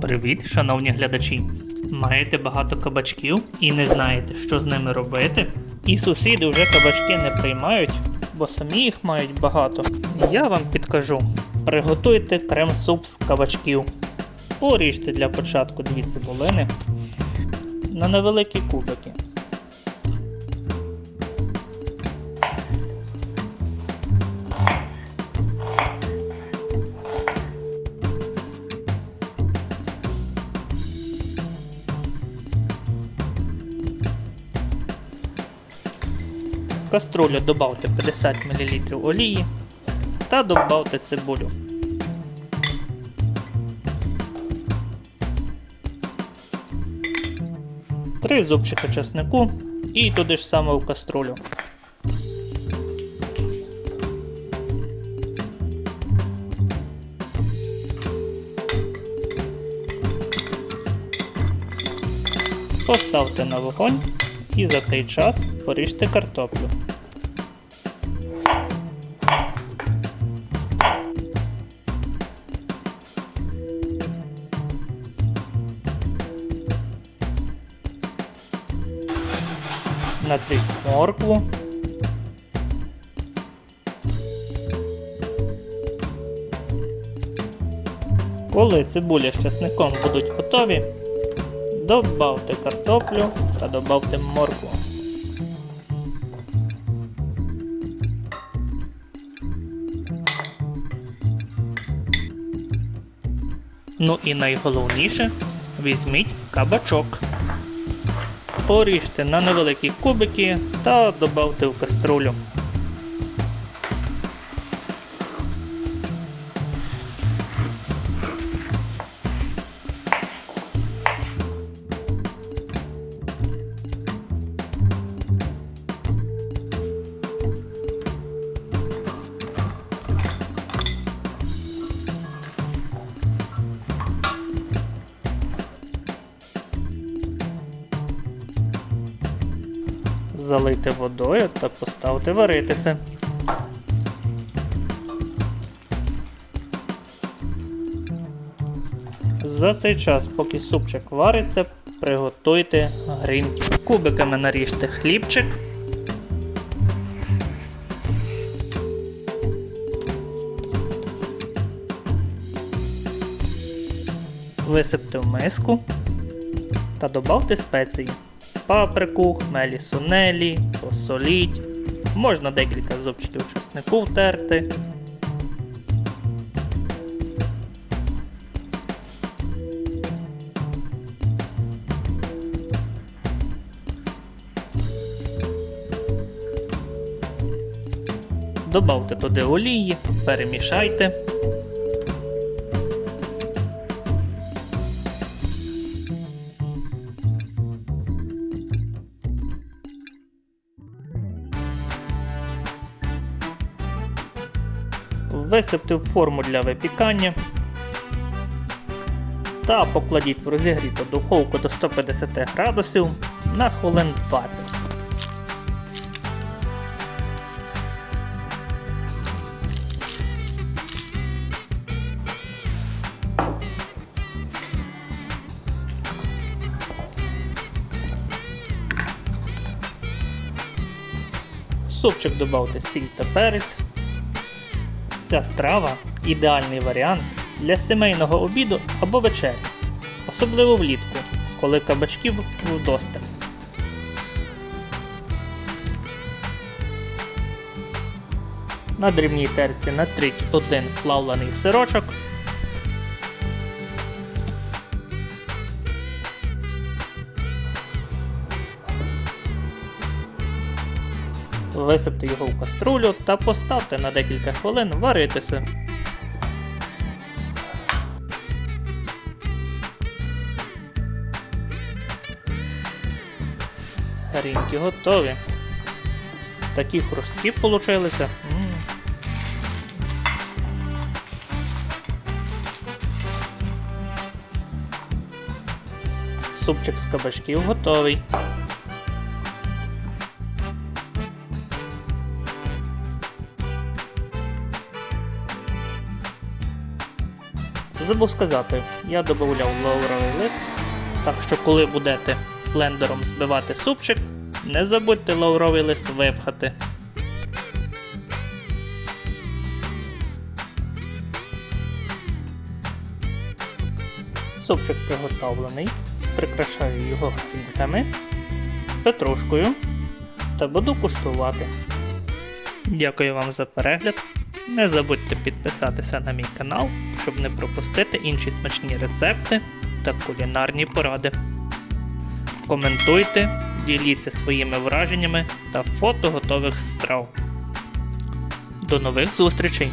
Привіт, шановні глядачі! Маєте багато кабачків і не знаєте, що з ними робити? І сусіди вже кабачки не приймають, бо самі їх мають багато. Я вам підкажу: приготуйте крем-суп з кабачків. Поріжте для початку дві цибулини на невеликі кубики. Каструлю добавте 50 мл олії та добавте цибулю. Три зубчика чеснику і туди ж саме в каструлю. Поставте на вогонь і за цей час поріжте картоплю. Натріть моркву. Коли цибуля з часником будуть готові, добавте картоплю та добавте моркву. Ну і найголовніше візьміть кабачок. Поріжте на невеликі кубики та добавте в каструлю. Залийте водою та поставте варитися. За цей час, поки супчик вариться, приготуйте грінки. Кубиками наріжте хлібчик. Висипте в миску та добавте спеції. Паприку, хмелі сунелі, посоліть. Можна декілька зубчиків чеснику втерти. Добавте туди олії, перемішайте. Висипте в форму для випікання та покладіть в розігріту духовку до 150 градусів на хвилин 20. В супчик додавте сіль та перець. Ця страва ідеальний варіант для сімейного обіду або вечері, особливо влітку, коли кабачків вдосталь. На дрібній терці натріть один плавлений сирочок. Висипте його в каструлю та поставте на декілька хвилин варитися. Грінки готові. Такі хрусткі получилися. Супчик з кабачків готовий. Забув сказати, я додавав лавровий лист, так що коли будете блендером збивати супчик, не забудьте лавровий лист випхати. Супчик приготовлений. Прикрашаю його грінками, петрушкою та буду куштувати. Дякую вам за перегляд. Не забудьте підписатися на мій канал, щоб не пропустити інші смачні рецепти та кулінарні поради. Коментуйте, діліться своїми враженнями та фото готових страв. До нових зустрічей!